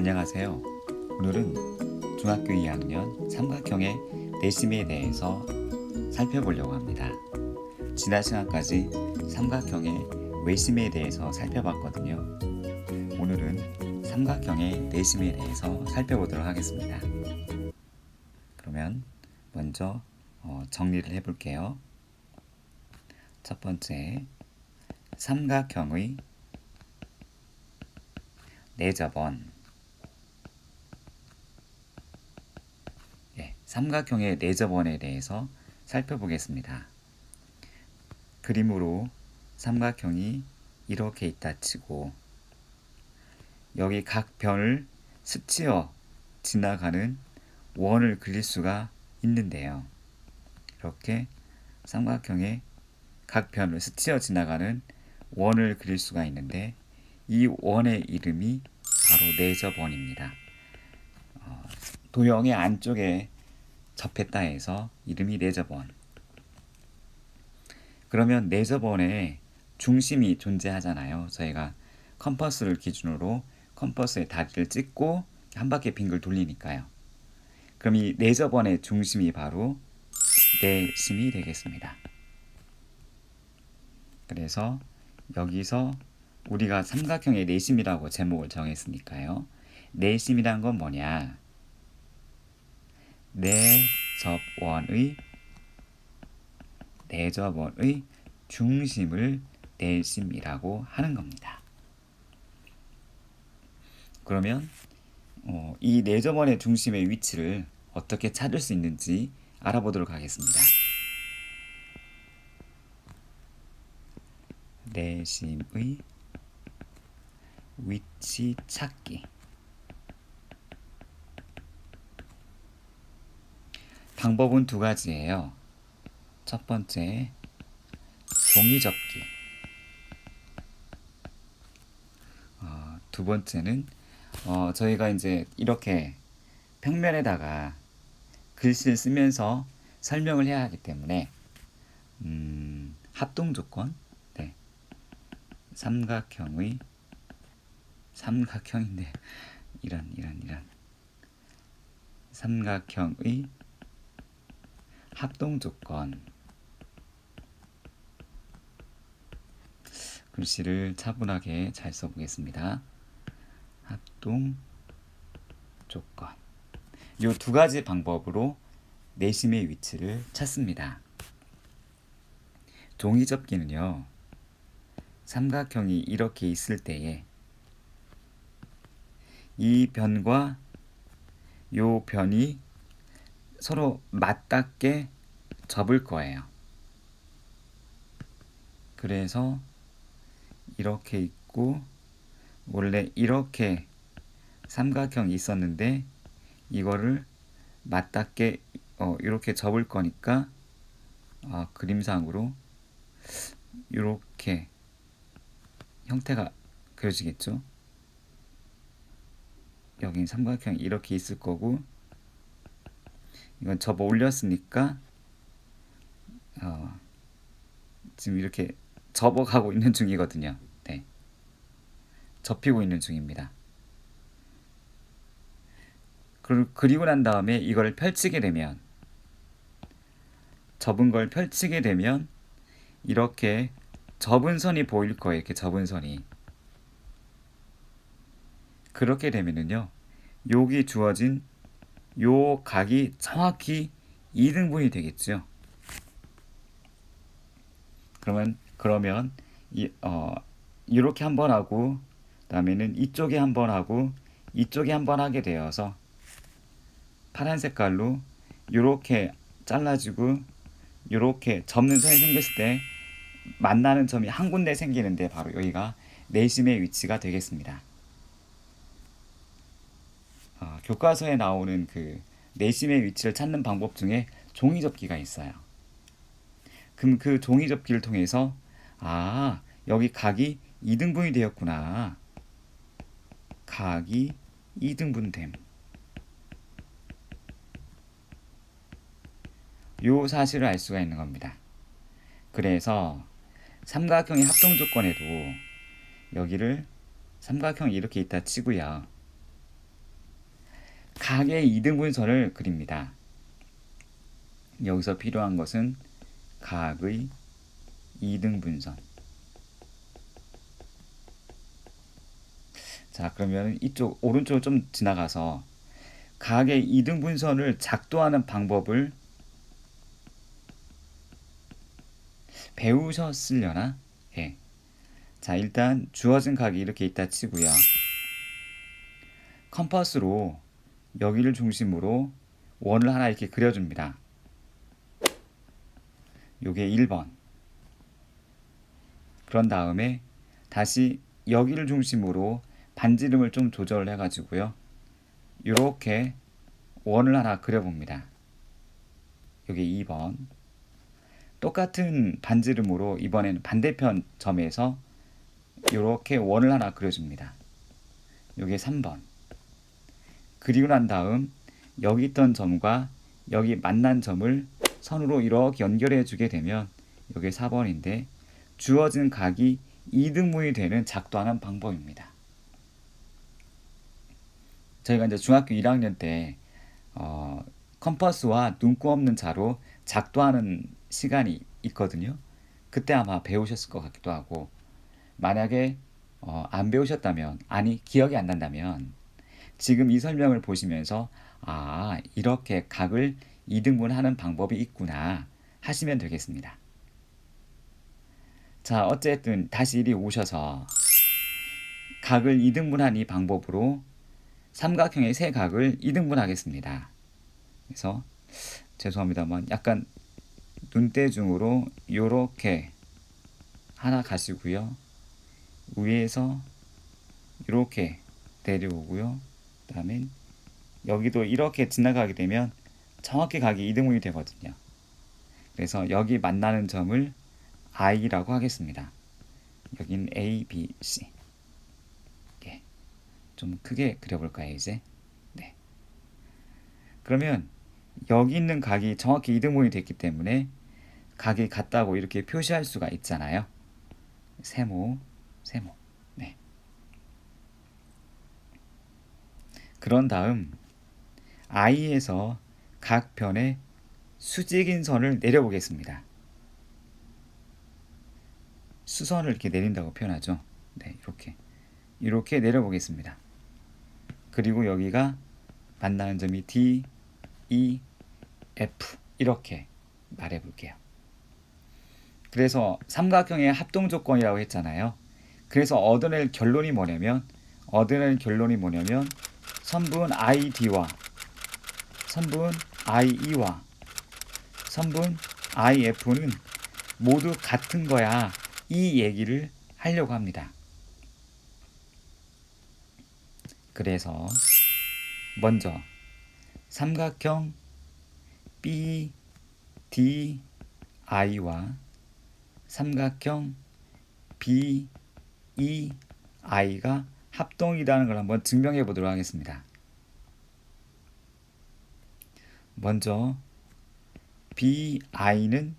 안녕하세요. 오늘은 중학교 2학년 삼각형의 내심에 대해서 살펴보려고 합니다. 지난 시간까지 삼각형의 외심에 대해서 살펴봤거든요. 오늘은 삼각형의 내심에 대해서 살펴보도록 하겠습니다. 그러면 먼저 어, 정리를 해볼게요. 첫 번째, 삼각형의 내접원 예, 삼각형의 내접원에 대해서 살펴보겠습니다. 그림으로 삼각형이 이렇게 있다 치고 여기 각 변을 스치어 지나가는 원을 그릴 수가 있는데요. 이렇게 삼각형의 각 변을 스치어 지나가는 원을 그릴 수가 있는데 이 원의 이름이 바로 내접원입니다. 어, 도형의 안쪽에 접했다 해서 이름이 내접원. 그러면 내접원에 중심이 존재하잖아요. 저희가 컴퍼스를 기준으로 컴퍼스의 다리를 찍고 한 바퀴 빙글 돌리니까요. 그럼 이 내접원의 중심이 바로 내심이 되겠습니다. 그래서 여기서 우리가 삼각형의 내심이라고 제목을 정했으니까요. 내심이란 건 뭐냐? 내접원의 내접원의 중심을 내심이라고 하는 겁니다. 그러면 어, 이 내접원의 중심의 위치를 어떻게 찾을 수 있는지 알아보도록 하겠습니다. 내심의 위치 찾기. 방법은 두 가지예요. 첫 번째, 종이 접기. 어, 두 번째는 어, 저희가 이제 이렇게 평면에다가 글씨를 쓰면서 설명을 해야 하기 때문에 음, 합동 조건, 네. 삼각형의 삼각형인데 이런 이런 이런 삼각형의 합동 조건 글씨를 차분하게 잘 써보겠습니다. 합동 조건 이 두 가지 방법으로 내심의 위치를 찾습니다. 종이 접기는요. 삼각형이 이렇게 있을 때에 이 변과 요 변이 서로 맞닿게 접을 거예요. 그래서 이렇게 있고 원래 이렇게 삼각형이 있었는데 이거를 맞닿게 어, 이렇게 접을 거니까 아, 그림상으로 이렇게 형태가 그려지겠죠. 여긴 삼각형이 이렇게 있을 거고 이건 접어 올렸으니까 어, 지금 이렇게 접어가고 있는 중이거든요. 네. 접히고 있는 중입니다. 그리고 난 다음에 이걸 펼치게 되면 접은 걸 펼치게 되면 이렇게 접은 선이 보일 거예요. 이렇게 접은 선이. 그렇게 되면은요. 여기 주어진 요 각이 정확히 2등분이 되겠죠. 그러면 그러면 이 어 이렇게 한 번 하고 그다음에는 이쪽에 한 번 하고 이쪽에 한 번 하게 되어서 파란 색깔로 이렇게 잘라지고 이렇게 접는 선이 생겼을 때 만나는 점이 한 군데 생기는데 바로 여기가 내심의 위치가 되겠습니다. 어, 교과서에 나오는 그 내심의 위치를 찾는 방법 중에 종이 접기가 있어요. 그럼 그 종이 접기를 통해서 아 여기 각이 2등분이 되었구나. 각이 2등분됨. 요 사실을 알 수가 있는 겁니다. 그래서 삼각형의 합동 조건에도 여기를 삼각형이 이렇게 있다 치고요. 각의 이등분선을 그립니다. 여기서 필요한 것은 각의 이등분선. 자, 그러면 이쪽 오른쪽으로 좀 지나가서 각의 이등분선을 작도하는 방법을 배우셨으려나? 예. 자, 일단 주어진 각이 이렇게 있다 치고요. 컴퍼스로 여기를 중심으로 원을 하나 이렇게 그려줍니다. 요게 1번. 그런 다음에 다시 여기를 중심으로 반지름을 좀 조절을 해가지고요. 이렇게 원을 하나 그려봅니다. 여기 2번. 똑같은 반지름으로 이번에는 반대편 점에서 이렇게 원을 하나 그려줍니다. 여기 3번. 그리고 난 다음 여기 있던 점과 여기 만난 점을 선으로 이렇게 연결해 주게 되면 여기 4번인데 주어진 각이 이등분이 되는 작도하는 방법입니다. 저희가 이제 중학교 1학년 때 어, 컴퍼스와 눈곱 없는 자로 작도하는 시간이 있거든요. 그때 아마 배우셨을 것 같기도 하고 만약에 어, 안 배우셨다면 아니 기억이 안 난다면 지금 이 설명을 보시면서 아 이렇게 각을 이등분하는 방법이 있구나 하시면 되겠습니다. 자 어쨌든 다시 이리 오셔서 각을 이등분한 이 방법으로 삼각형의 세 각을 이등분하겠습니다. 그래서 죄송합니다만 약간 눈대중으로 요렇게 하나 가시고요. 위에서 이렇게 내려오고요. 그다음에 여기도 이렇게 지나가게 되면 정확히 각이 이등분이 되거든요. 그래서 여기 만나는 점을 I라고 하겠습니다. 여긴 A, B, C. 예. 좀 크게 그려볼까요, 이제? 네. 그러면 여기 있는 각이 정확히 이등분이 됐기 때문에 각이 같다고 이렇게 표시할 수가 있잖아요. 세모, 세모. 네. 그런 다음 I에서 각 편에 수직인 선을 내려보겠습니다. 수선을 이렇게 내린다고 표현하죠. 네, 이렇게. 이렇게 내려보겠습니다. 그리고 여기가 만나는 점이 D, E, F 이렇게 말해 볼게요. 그래서 삼각형의 합동 조건이라고 했잖아요. 그래서 얻어낼 결론이 뭐냐면 얻어낼 결론이 뭐냐면 선분 ID와 선분 IE와 선분 IF는 모두 같은 거야. 이 얘기를 하려고 합니다. 그래서 먼저 삼각형 BDI와 삼각형 BEI가 합동이라는 걸 한번 증명해 보도록 하겠습니다. 먼저 BI는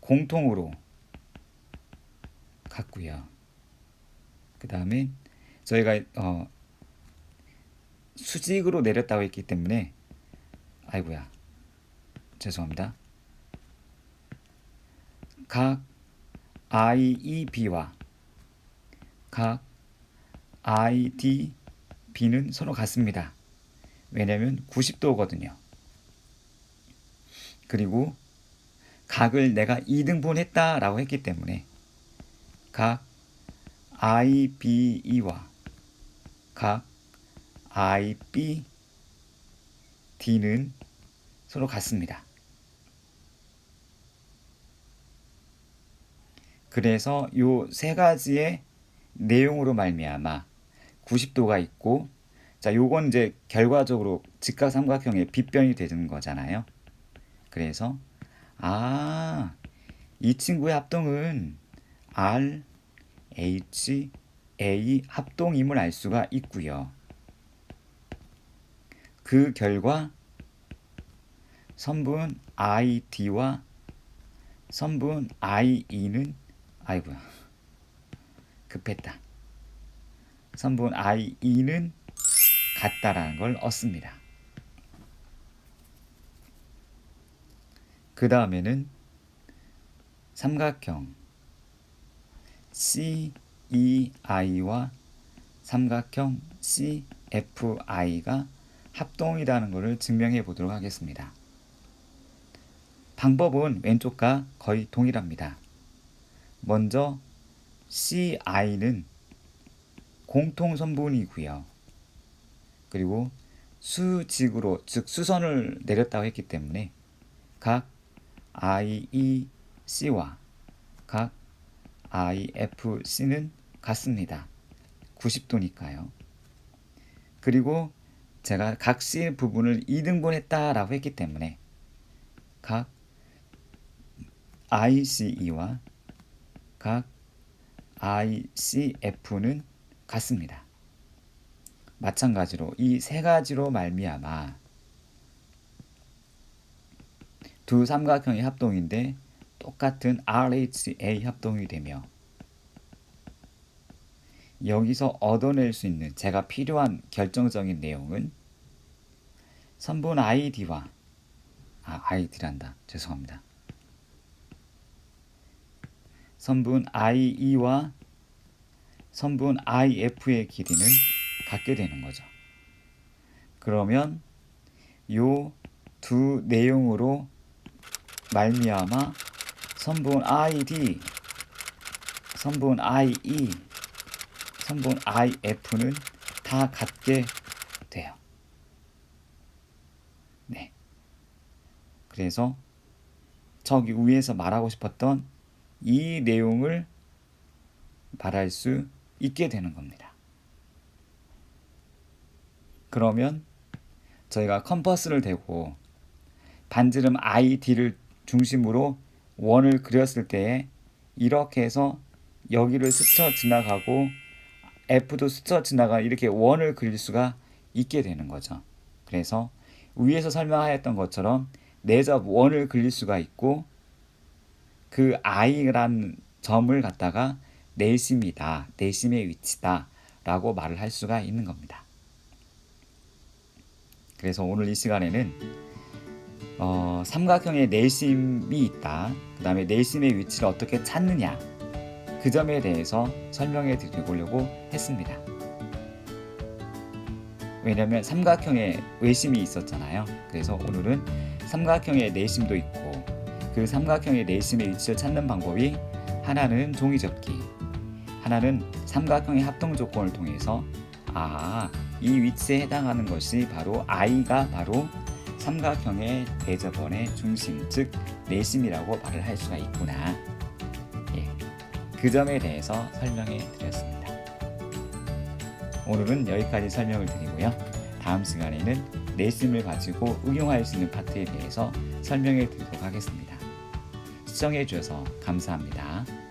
공통으로 같고요. 그 다음에 저희가 어, 수직으로 내렸다고 했기 때문에 아이고야 죄송합니다. 각 IEB와 각 IDB는 서로 같습니다. 왜냐하면 90도거든요. 그리고 각을 내가 2등분 했다라고 했기 때문에 각 IBE와 각 IBD는 서로 같습니다. 그래서 요 세 가지의 내용으로 말미암아 90도가 있고 자 요건 이제 결과적으로 직각 삼각형의 빗변이 되는 거잖아요. 그래서 아 이 친구의 합동은 R, H, A 합동임을 알 수가 있고요. 그 결과 선분 ID와 선분 IE는 아이고야 급했다. 선분 IE는 같다라는 걸 얻습니다. 그 다음에는 삼각형 CEI와 삼각형 CFI가 합동이라는 것을 증명해 보도록 하겠습니다. 방법은 왼쪽과 거의 동일합니다. 먼저 CI는 공통 선분이고요. 그리고 수직으로 즉 수선을 내렸다고 했기 때문에 각 IEC와 각 IFC는 같습니다. 90도니까요. 그리고 제가 각 C 부분을 2등분했다라고 했기 때문에 각 ICE와 각 ICF는 같습니다. 마찬가지로 이 세 가지로 말미암아 두 삼각형의 합동인데 똑같은 RHA 합동이 되며 여기서 얻어낼 수 있는 제가 필요한 결정적인 내용은 선분 ID와 아 ID란다 죄송합니다 선분 IE와 선분 IF의 길이는 같게 되는 거죠. 그러면 요 두 내용으로 말미암아 선분 ID, 선분 IE, 선분 IF는 다 같게 돼요. 네. 그래서 저기 위에서 말하고 싶었던 이 내용을 말할 수 있게 되는 겁니다. 그러면 저희가 컴퍼스를 대고 반지름 ID를 중심으로 원을 그렸을 때에 이렇게 해서 여기를 스쳐 지나가고 F도 스쳐 지나가 이렇게 원을 그릴 수가 있게 되는 거죠. 그래서 위에서 설명하였던 것처럼 내접 원을 그릴 수가 있고 그 I라는 점을 갖다가 내심이다, 내심의 위치다 라고 말을 할 수가 있는 겁니다. 그래서 오늘 이 시간에는 어, 삼각형의 내심이 있다. 그 다음에 내심의 위치를 어떻게 찾느냐. 그 점에 대해서 설명해 드리려고 했습니다. 왜냐하면 삼각형의 외심이 있었잖아요. 그래서 오늘은 삼각형의 내심도 있고 그 삼각형의 내심의 위치를 찾는 방법이 하나는 종이접기, 하나는 삼각형의 합동 조건을 통해서 아, 이 위치에 해당하는 것이 바로 i가 바로 삼각형의 대접원의 중심, 즉 내심이라고 말을 할 수가 있구나. 예, 그 점에 대해서 설명해 드렸습니다. 오늘은 여기까지 설명을 드리고요. 다음 시간에는 내심을 가지고 응용할 수 있는 파트에 대해서 설명해 드리도록 하겠습니다. 시청해 주셔서 감사합니다.